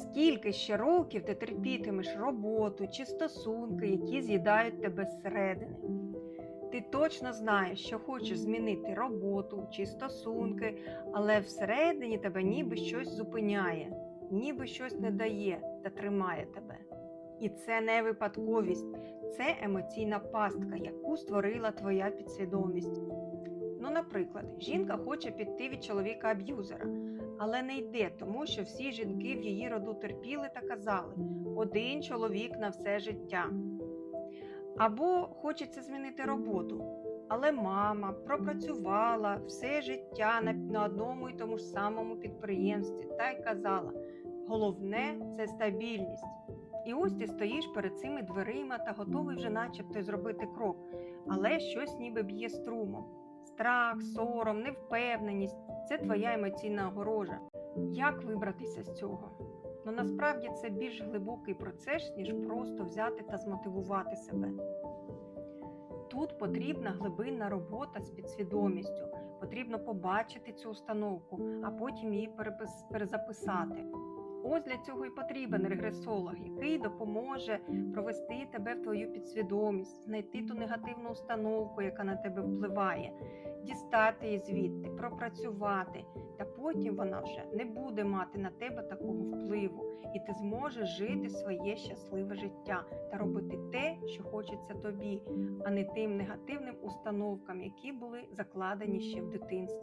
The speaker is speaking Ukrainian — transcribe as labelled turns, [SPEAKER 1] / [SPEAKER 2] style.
[SPEAKER 1] Скільки ще років ти терпітимеш роботу чи стосунки, які з'їдають тебе зсередини? Ти точно знаєш, що хочеш змінити роботу чи стосунки, але всередині тебе ніби щось зупиняє, ніби щось не дає та тримає тебе. І це не випадковість, це емоційна пастка, яку створила твоя підсвідомість. Ну, наприклад, жінка хоче піти від чоловіка аб'юзера, але не йде, тому що всі жінки в її роду терпіли та казали один чоловік на все життя. Або хочеться змінити роботу, але мама пропрацювала все життя на одному і тому ж самому підприємстві та й казала: головне це стабільність. І ось ти стоїш перед цими дверима та готовий вже начебто зробити крок, але щось ніби б'є струмом. Страх, сором, невпевненість це твоя емоційна огорожа. Як вибратися з цього? Ну насправді це більш глибокий процес, ніж просто взяти та змотивувати себе. Тут потрібна глибинна робота з підсвідомістю. Потрібно побачити цю установку, а потім її перезаписати. Ось для цього і потрібен регресолог, який допоможе провести тебе в твою підсвідомість, знайти ту негативну установку, яка на тебе впливає, дістати її звідти, пропрацювати, та потім вона вже не буде мати на тебе такого впливу, і ти зможеш жити своє щасливе життя та робити те, що хочеться тобі, а не тим негативним установкам, які були закладені ще в дитинстві.